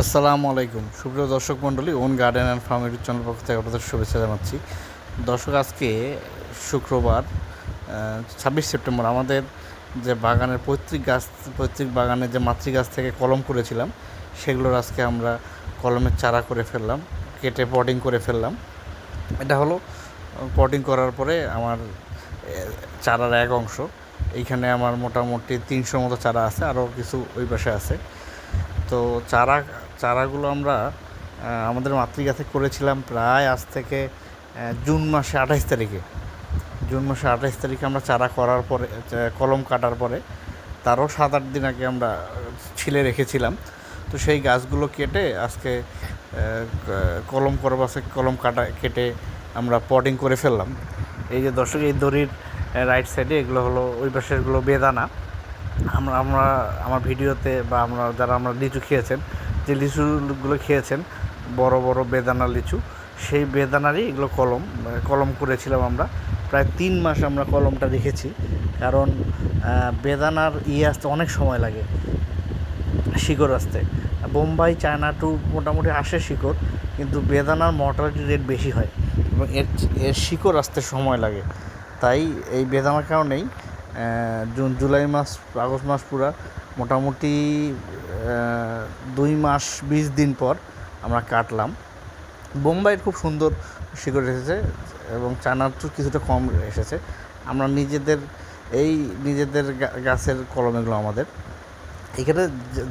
আসসালামু আলাইকুম। সুপ্রিয় দর্শক মণ্ডলী, own garden and farm YouTube channel পক্ষ থেকে আপনাদের শুভেচ্ছা জানাচ্ছি। দর্শক, আজকে শুক্রবার ছাব্বিশ সেপ্টেম্বর, আমাদের যে বাগানের পৈতৃক গাছ, পৈতৃক বাগানের যে মাতৃ গাছ থেকে কলম করেছিলাম, সেগুলোর আজকে আমরা কলমের চারা করে ফেললাম, কেটে পটিং করে ফেললাম। এটা হলো, পটিং করার পরে আমার চারার এক অংশ। এইখানে আমার মোটামুটি তিনশো মতো চারা আছে, আরও কিছু ওই পাশে আছে। তো চারা চারাগুলো আমরা আমাদের মাতৃগাছে করেছিলাম প্রায় আজ থেকে জুন মাসে আঠাইশ তারিখে। জুন মাসে আঠাইশ তারিখে আমরা চারা করার পরে কলম কাটার পরে, তারও সাত আট দিন আগে আমরা ছিলে রেখেছিলাম। তো সেই গাছগুলো কেটে আজকে কলম করব, আজকে কলম কাটা, কেটে আমরা পটিং করে ফেললাম। এই যে দর্শক, এই দড়ির রাইট সাইডে এগুলো হলো, ওই পাশেরগুলো বেদানা। আমরা আমরা, আমার ভিডিওতে বা আমরা, যারা আমরা লিচু খেয়েছেন যে লিচুগুলো খেয়েছেন, বড় বড় বেদানা লিচু, সেই বেদানারই এগুলো কলম কলম করেছিলাম আমরা। প্রায় তিন মাস আমরা কলমটা রেখেছি, কারণ বেদানার ইয়ে আসতে অনেক সময় লাগে, শিকড় আসতে। বোম্বাই, চায়না টু মোটামুটি আসে শিকড়, কিন্তু বেদানার মর্টালিটি রেট বেশি হয়, এবং এর এর শিকড় আসতে সময় লাগে। তাই এই বেদানার কারণেই জুন, জুলাই মাস, আগস্ট মাস পুরা মোটামুটি দুই মাস বিশ দিন পর আমরা কাটলাম। বোম্বাইয়ের খুব সুন্দর শিকড় এসেছে এবং তো কিছুটা কম এসেছে। আমরা নিজেদের, এই নিজেদের গাছের কলম এগুলো আমাদের। এখানে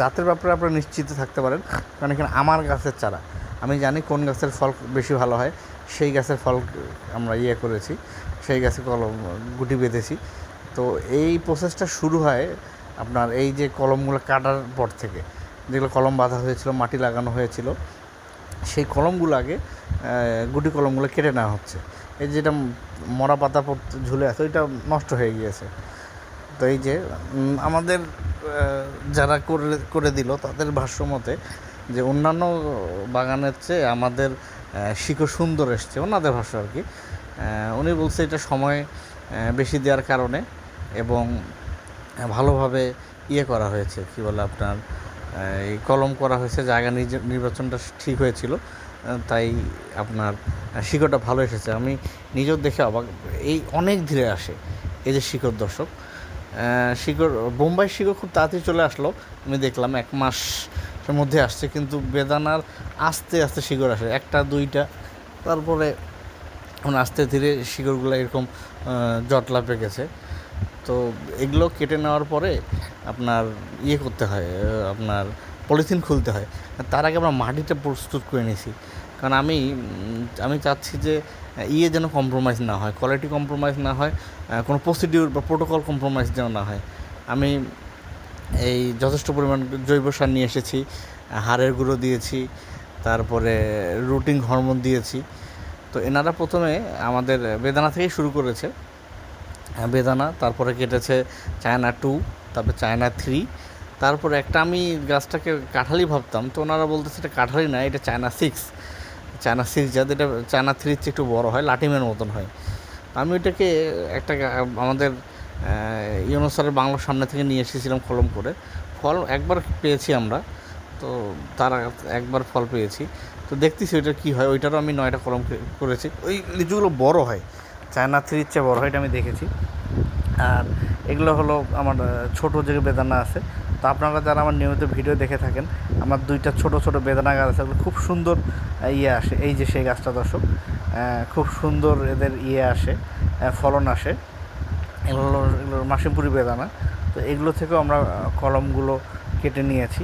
জাতের ব্যাপারে আপনারা নিশ্চিত থাকতে পারেন, কারণ এখানে আমার গাছের চারা। আমি জানি কোন গাছের ফল বেশি ভালো হয়, সেই গাছের ফল আমরা ইয়ে করেছি, সেই গাছে কলম, গুটি বেঁধেছি। তো এই প্রসেসটা শুরু হয় আপনার এই যে কলমগুলো কাটার পর থেকে, যেগুলো কলম বাঁধা হয়েছিল, মাটি লাগানো হয়েছিল, সেই কলমগুলো আগে গুটি কলমগুলো কেটে নেওয়া হচ্ছে। এই যেটা মরা পাতা ঝুলে আছে, ওইটা নষ্ট হয়ে গিয়েছে। তো এই যে আমাদের যারা করে করে দিল, তাদের ভাষ্য মতে যে অন্যান্য বাগানের চেয়ে আমাদের শিকড় সুন্দর এসছে, ওনাদের ভাষ্য আর কি। উনি বলছে এটা সময় বেশি দেওয়ার কারণে এবং ভালোভাবে ইয়ে করা হয়েছে, কি বলে আপনার এই কলম করা হয়েছে, জায়গা নির্বাচনটা ঠিক হয়েছিল তাই আপনার শিকড়টা ভালো এসেছে। আমি নিজেও দেখে অবাক, এই অনেক ধীরে আসে, এই যে শিকড় দর্শক। শিকড়, বোম্বাই শিকড় খুব তাড়াতাড়ি চলে আসলো, আমি দেখলাম এক মাসের মধ্যে আসছে, কিন্তু বেদানার আস্তে আস্তে শিকড় আসে, একটা, দুইটা, তারপরে এখন আস্তে ধীরে শিকড়গুলো এরকম জটলা পেকেছে। তো এগুলো কেটে নেওয়ার পরে আপনার ইয়ে করতে হয় আপনার পলিথিন খুলতে হয়। তার আগে আমরা মাটিটা প্রস্তুত করে নিয়েছি। কারণ আমি আমি চাচ্ছি যে ইয়ে যেন কম্প্রোমাইজ না হয় কোয়ালিটি কম্প্রোমাইজ না হয় কোনো প্রসিডিউর বা প্রোটোকল কম্প্রোমাইজ যেন না হয়। আমি এই যথেষ্ট পরিমাণ জৈব সার নিয়ে এসেছি, হাড়ের গুঁড়ো দিয়েছি, তারপরে রুটিং হরমোন দিয়েছি। তো এনারা প্রথমে আমাদের বেদানা থেকেই শুরু করেছে। বেদানা তারপরে কেটেছে চায়না টু, তারপরে চায়না থ্রি, তারপরে একটা আমি গাছটাকে কাঁঠালি ভাবতাম, তো ওনারা বলতেছে এটা কাঁঠালি না, এটা চায়না সিক্স। চায়না সিক্স যাতে এটা চায়না থ্রির চেয়ে একটু বড়ো হয়, লাটিমের মতন হয়। আমি ওইটাকে একটা আমাদের ইউনোসারের বাংলার সামনে থেকে নিয়ে এসেছিলাম কলম করে। ফল একবার পেয়েছি আমরা, তো তার একবার ফল পেয়েছি। তো দেখতেছি ওইটা কী হয়, ওইটারও আমি নয়টা কলম করেছি। ওই লিচুগুলো বড় হয় চায়না থ্রির চেয়ে বড় হয় এটা আমি দেখেছি। আর এগুলো হলো আমার ছোট যে বেদানা আছে। তো আপনারা যারা আমার নিয়মিত ভিডিও দেখে থাকেন, আমার দুইটা ছোট ছোট বেদানা গাছ আছে খুব সুন্দর ইয়ে আসে। এই যে সেই গাছটা দর্শক খুব সুন্দর এদের ইয়ে আসে ফলন আসে। এগুলো এগুলো মাসিমপুরি বেদানা। তো এগুলো থেকেও আমরা কলমগুলো কেটে নিয়েছি।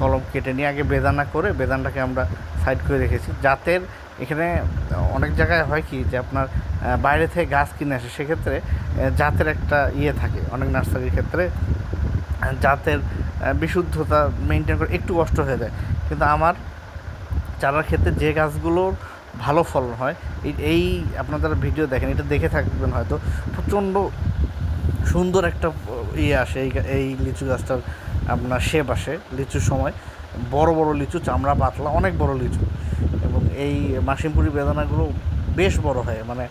কলম কেটে নিয়ে আগে বেদানা করে, বেদানাটাকে আমরা সাইড করে রেখেছি। জাতের এখানে অনেক জায়গায় হয় কি যে আপনার বাইরে থেকে গাছ কিনে আসে, সেক্ষেত্রে জাতের একটা ইয়ে থাকে অনেক নার্সারির ক্ষেত্রে। জাতের বিশুদ্ধতা মেনটেন করে একটু কষ্ট হয়ে যায়। কিন্তু আমার চারার ক্ষেত্রে যে গাছগুলোর ভালো ফলন হয়, এই আপনারা ভিডিও দেখেন, এটা দেখে থাকবেন হয়তো। প্রচণ্ড সুন্দর একটা ইয়ে আসে এই এই লিচু গাছটার আপনার শেপ আসে লিচুর সময়। বড় বড় লিচু, চামড়া, পাতলা, অনেক বড় লিচু। এই মাসিমপুরি বেদানাগুলো বেশ বড় হয়। মানে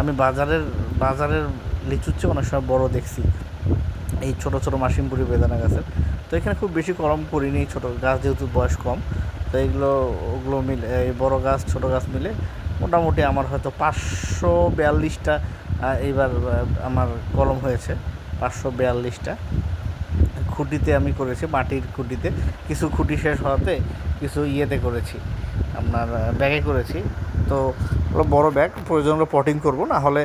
আমি বাজারের বাজারের লিচুর চেয়ে অনেক সময় বড় দেখছি। এই ছোট ছোট মাসিমপুরি বেদানা গাছের। তো এখানে খুব বেশি কলম করিনি, ছোটো গাছ যেহেতু বয়স কম। তো এগুলো, ওগুলো মিলে, এই বড়ো গাছ, ছোটো গাছ মিলে মোটামুটি আমার হয়তো পাঁচশো বিয়াল্লিশটা এইবার আমার কলম হয়েছে। পাঁচশো বিয়াল্লিশটা। খুঁটিতে আমি করেছি, মাটির খুঁটিতে। কিছু খুঁটি শেষ হওয়াতে কিছু ইয়েতে করেছি, আপনার ব্যাগে করেছি। তো বড় ব্যাগ, প্রয়োজন হলে পটিং করব, না হলে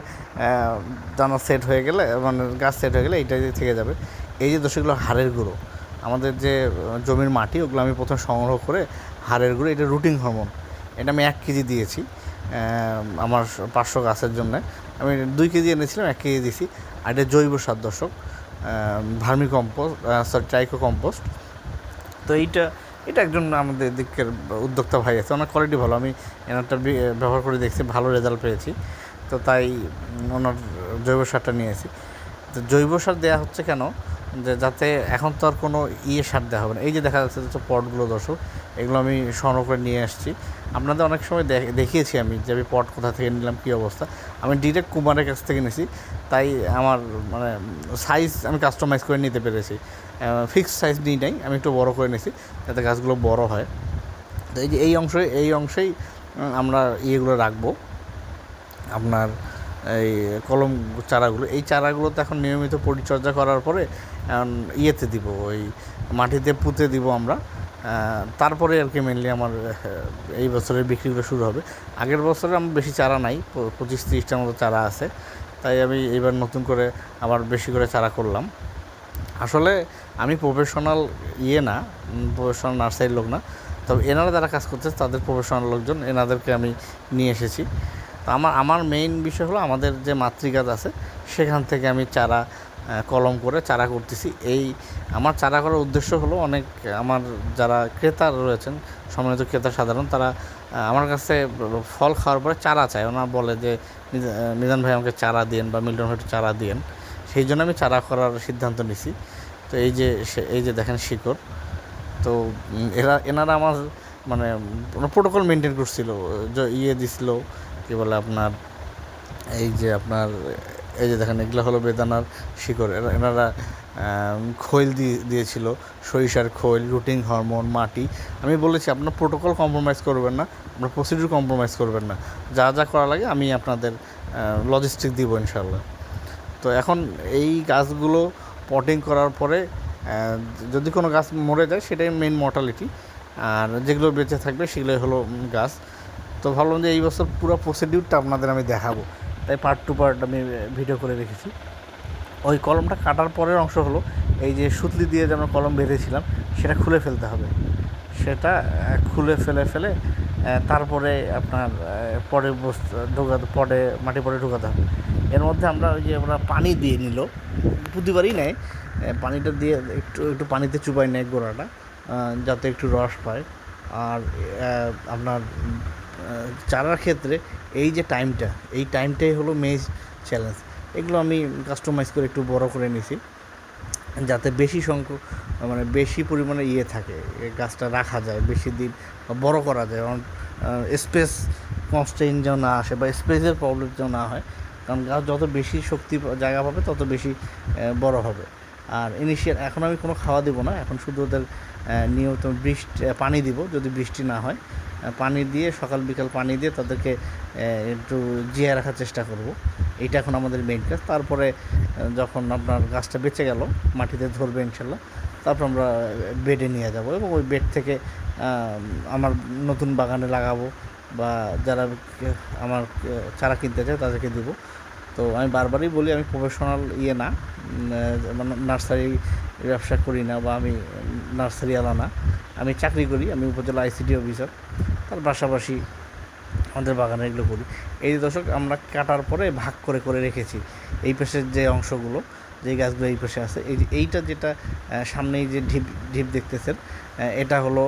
দানা সেট হয়ে গেলে মানে গাছ সেট হয়ে গেলে এইটাই থেকে যাবে। এই যে দোষগুলো হাড়ের গুঁড়ো, আমাদের যে জমির মাটি, ওগুলো আমি প্রথমে সংগ্রহ করে হাড়ের গুঁড়ো, এটা রুটিং হরমোন এটা আমি এক কেজি দিয়েছি আমার পাঁচশো গাছের জন্য। আমি দুই কেজি এনেছিলাম, এক কেজি দিয়েছি, আর এটা জৈব সার, দর্শক। Vermicompost sorry tricho compost. তো এইটা, এটা একজন আমাদের দিকের উদ্যোক্তা ভাই আছে, ওনার কোয়ালিটি ভালো। আমি এনারটা ব্যবহার করে দেখছি, ভালো রেজাল্ট পেয়েছি। তো তাই ওনার জৈব সারটা নিয়েছি। তো জৈব সার দেওয়া হচ্ছে কেন? যাতে এখন তো আর কোনো ইয়ে সার দেওয়া হবে না। এই যে দেখা যাচ্ছে যে পটগুলো দর্শক, এগুলো আমি সংগ্রহ করে নিয়ে আসছি। আপনাদের অনেক সময় দেখ- দেখিয়েছি আমি যে আমি পট কোথা থেকে নিলাম, কী অবস্থা। আমি ডিরেক্ট কুমারের কাছ থেকে নিয়েছি তাই আমার মানে সাইজ আমি কাস্টমাইজ করে নিতে পেরেছি। ফিক্সড সাইজ নিই নাই, আমি একটু বড় করে নিয়েছি যাতে গাছগুলো বড় হয়। তো এই যে এই অংশে, এই অংশেই আমরা ইয়েগুলো রাখব। আপনার এই কলম চারাগুলো। এই চারাগুলো তো এখন নিয়মিত পরিচর্যা করার পরে ইয়েতে দিব, ওই মাটিতে পুঁতে দিব আমরা। তারপরে আর কি মেনলি আমার এই বছরের বিক্রিগুলো শুরু হবে। আগের বছরে আমার বেশি চারা নাই পঁচিশ তিরিশটার মতো চারা আছে। তাই আমি এইবার নতুন করে আবার বেশি করে চারা করলাম। আসলে আমি প্রফেশনাল ইয়ে না প্রফেশনাল নার্সারির লোক না। তবে এনারা যারা কাজ করতেছে, তাদের প্রফেশনাল লোকজন, এনাদেরকে আমি নিয়ে এসেছি। তো আমার আমার মেইন বিষয় হলো আমাদের যে মাতৃগাছ আছে, সেখান থেকে আমি চারা কলম করে চারা করতেছি। এই আমার চারা করার উদ্দেশ্য হলো অনেক, আমার যারা ক্রেতা রয়েছেন, সম্মানিত ক্রেতা সাধারণ, তারা আমার কাছে ফল খাওয়ার পরে চারা চায়। ওনারা বলে যে মিজান ভাই আমাকে চারা দিন বা মিল্টন ভাই চারা দিন সেই জন্য আমি চারা করার সিদ্ধান্ত নিছি। তো এই যে এই যে দেখেন শিকড়, তো এরা, এনারা আমার মানে প্রোটোকল মেনটেন করছিল। ইয়ে দিছিল, কী বলে আপনার, এই যে আপনার এই যে দেখেন, এগুলো হলো বেদানার শিকড়। এনারা খৈল দিয়ে দিয়েছিল, সরিষার খৈল রুটিং হরমোন, মাটি। আমি বলেছি, আপনার প্রোটোকল কম্প্রোমাইজ করবেন না, আপনার প্রসিডিউর কম্প্রোমাইজ করবেন না। যা যা করা লাগে, আমি আপনাদের লজিস্টিক দিব ইনশাল্লাহ তো এখন এই গাছগুলো পটিং করার পরে যদি কোনো গাছ মরে যায়, সেটাই মেন মর্টালিটি আর যেগুলো বেঁচে থাকবে, সেগুলোই হলো গাছ। তো ভাবলাম যে এই বছর পুরো প্রসিডিউরটা আপনাদের আমি দেখাবো। তাই পার্ট টু পার্ট আমি ভিডিও করে রেখেছি। ওই কলমটা কাটার পরের অংশ হলো, এই যে সুতলি দিয়ে যে আমরা কলম বেঁধেছিলাম, সেটা খুলে ফেলতে হবে। সেটা খুলে ফেলে ফেলে তারপরে আপনার পরে বস- ঢোকাতে, পরে, মাটি পরে ঢোকাতে হবে। এর মধ্যে আমরা ওই যে আমরা পানি দিয়ে নিল, প্রতিবারই নেয়। পানিটা দিয়ে একটু একটু পানিতে চুবাই নেয় গোড়াটা যাতে একটু রস পায়। আর আপনার চারার ক্ষেত্রে এই যে টাইমটা এই টাইমটাই হলো মেজ চ্যালেঞ্জ এগুলো আমি কাস্টমাইজ করে একটু বড় করে নিছি, যাতে বেশি সংখ্যক মানে বেশি পরিমাণে ইয়ে থাকে গাছটা রাখা যায়, বেশি দিন বড় করা যায়। কারণ স্পেস কনস্টেন্ট যেন না আসে বা স্পেসের প্রবলেম যেন না হয়, কারণ গাছ যত বেশি শক্তি জায়গা পাবে, তত বেশি বড় হবে। আর ইনিশিয়াল এখন আমি কোনো খাওয়া দেবো না, এখন শুধু ওদের নিয়মিত বৃষ্টি পানি দিব যদি বৃষ্টি না হয়। পানি দিয়ে, সকাল, বিকাল পানি দিয়ে তাদেরকে একটু জিয়ে রাখার চেষ্টা করব। এইটা এখন আমাদের মেইন কাজ। তারপরে যখন আপনার গাছটা বেঁচে গেল, মাটিতে ধরবে ইনশাল্লাহ, তারপর আমরা বেডে নিয়ে যাব এবং ওই বেড থেকে আমার নতুন বাগানে লাগাবো বা যারা আমার চারা কিনতে চায় তাদেরকে দিব। তো আমি বারবারই বলি, আমি প্রফেশনাল ইয়ে না মানে নার্সারি ব্যবসা করি না বা আমি নার্সারি আলা না। আমি চাকরি করি, আমি উপজেলা আইসিডি অফিসার, তার পাশাপাশি আমাদের বাগানে এগুলো করি। এই যে দর্শক, আমরা কাটার পরে ভাগ করে করে রেখেছি এই পাশের যে অংশগুলো, যে গাছগুলো এই পাশে আছে। এই এইটা যেটা সামনেই যে ঢিপ ঢিপ দেখতেছেন এটা হলো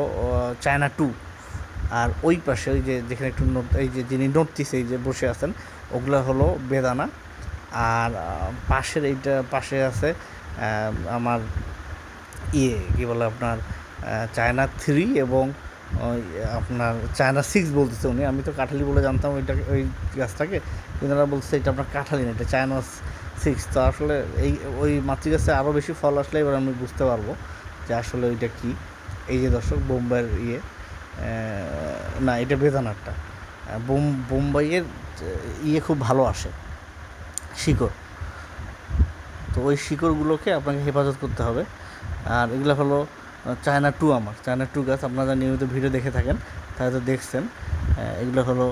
চায়না টু। আর ওই পাশে ওই যে যেখানে একটু এই যে যিনি নোটতিস এই যে বসে আছেন ওগুলো হলো বেদানা। আর পাশের এইটা পাশে আছে আমার ইয়ে কী বলে আপনার চায়না থ্রি এবং আপনার চায়না সিক্স বলতেছে উনি। আমি তো কাঠালি বলে জানতাম ওইটাকে ওই গাছটাকে। কিন্তু ওরা বলছে এটা আপনার কাঠালি না, এটা চায়না সিক্স। তো আসলে এই, ওই মাতৃগাছে আরও বেশি ফল আসলে এবার আমি বুঝতে পারব যে আসলে ওইটা কী। এই যে দর্শক, বোম্বাইয়ের ইয়ে না, এটা বেদানারটা। বোম, বোম্বাইয়ের ইয়ে খুব ভালো আসে। শিকড়। তো ওই শিকড়গুলোকে আপনাকে হেফাজত করতে হবে। আর এগুলো হলো চায়না টু আমার। চায়না টু গাছ আপনারা নিয়মিত ভিডিও দেখে থাকেন, তাহলে তো দেখছেন। এগুলো হলো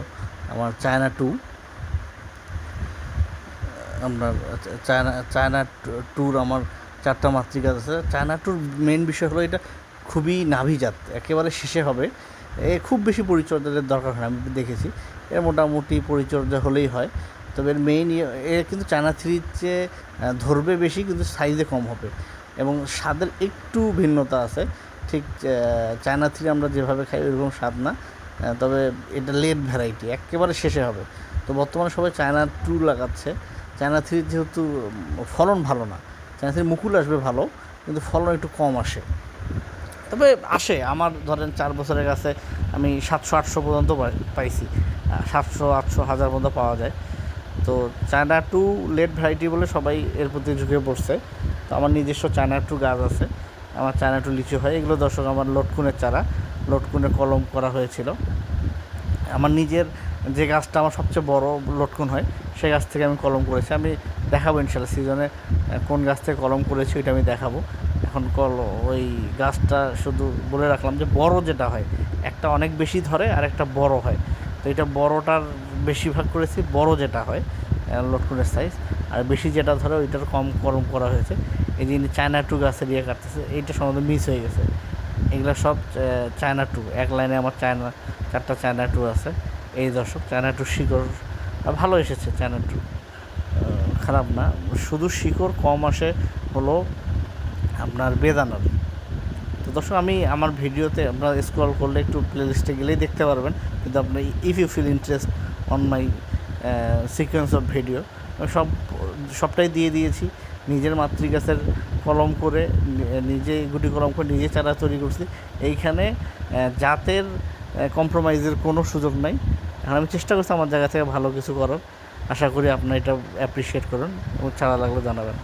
আমার চায়না টু। আপনার চায়না চায়না ট্যুর আমার চারটা মাতৃগাছ আছে। চায়না ট্যুর মেন বিষয় হলো এটা খুবই নাভিজাত, একেবারে শেষে হবে। এ খুব বেশি পরিচর্যার দরকার হয় আমি দেখেছি। এর মোটামুটি পরিচর্যা হলেই হয়। তবে এর মেইন এ কিন্তু চায়না থ্রির চেয়ে ধরবে বেশি, কিন্তু সাইজে কম হবে। এবং স্বাদের একটু ভিন্নতা আছে। ঠিক চায়না থ্রি আমরা যেভাবে খাই, ওইরকম স্বাদ না। তবে এটা লেট ভ্যারাইটি একেবারে শেষে হবে। তো বর্তমানে সবাই চায়না টু লাগাচ্ছে। চায়না থ্রির যেহেতু ফলন ভালো না। চায়না থ্রির মুকুল আসবে ভালো, কিন্তু ফলন একটু কম আসে। তবে আসে, আমার ধরেন চার বছরের কাছে আমি সাতশো, আটশো পর্যন্ত পাইছি। সাতশো, আটশো, হাজার পর্যন্ত পাওয়া যায়। তো চায়না টু লেট ভ্যারাইটি বলে সবাই এর প্রতি ঝুঁকে পড়ছে। তো আমার নিজস্ব চায়না টু গাছ আছে, আমার চায়না টু লিচু হয়। এগুলো দর্শক আমার লটকুনের চারা লটকুনের কলম করা হয়েছিল। আমার নিজের যে গাছটা আমার সবচেয়ে বড় লটকুন হয়, সেই গাছ থেকে আমি কলম করেছি। আমি দেখাবো ইনশাল্লাহ সিজনে কোন গাছ থেকে কলম করেছি ওইটা আমি দেখাবো। এখন কল, ওই গাছটা শুধু বলে রাখলাম যে বড় যেটা হয়, একটা অনেক বেশি ধরে আর একটা বড় হয়। তো এটা বড়টার বেশিরভাগ করেছি, বড় যেটা হয় লটকনের সাইজ আর বেশি যেটা ধরে ওইটার কম কলম করা হয়েছে। এই ইনি চায়না টু গাছের ইয়ে কাটতেছে, এইটা সম্বন্ধে মিস হয়ে গেছে। এগুলো সব চায়না টু, এক লাইনে আমার চায়না, চারটা চায়না টু আছে। এই দর্শক, চায়না টু শিকড় ভালো এসেছে চায়না টু। খারাপ না, শুধু শিকড় কম আসে হলো আপনার বেদানার তো দর্শক, আমি আমার ভিডিওতে আপনারা স্ক্রল করলে একটু প্লেলিস্টে গেলেই দেখতে পারবেন। কিন্তু আপনার if you feel interest on my sequence of video সব, সবটাই দিয়ে দিয়েছি। নিজের মাতৃগাছের কলম করে, নিজে গুটি কলম করে নিজে চারা তৈরি করছি। এইখানে জাতের কম্প্রোমাইজের কোনো সুযোগ নাই। এখন আমি চেষ্টা করছি আমার জায়গা থেকে ভালো কিছু করার। আশা করি আপনারা এটা অ্যাপ্রিসিয়েট করুন এবং চারা লাগলে জানাবেন।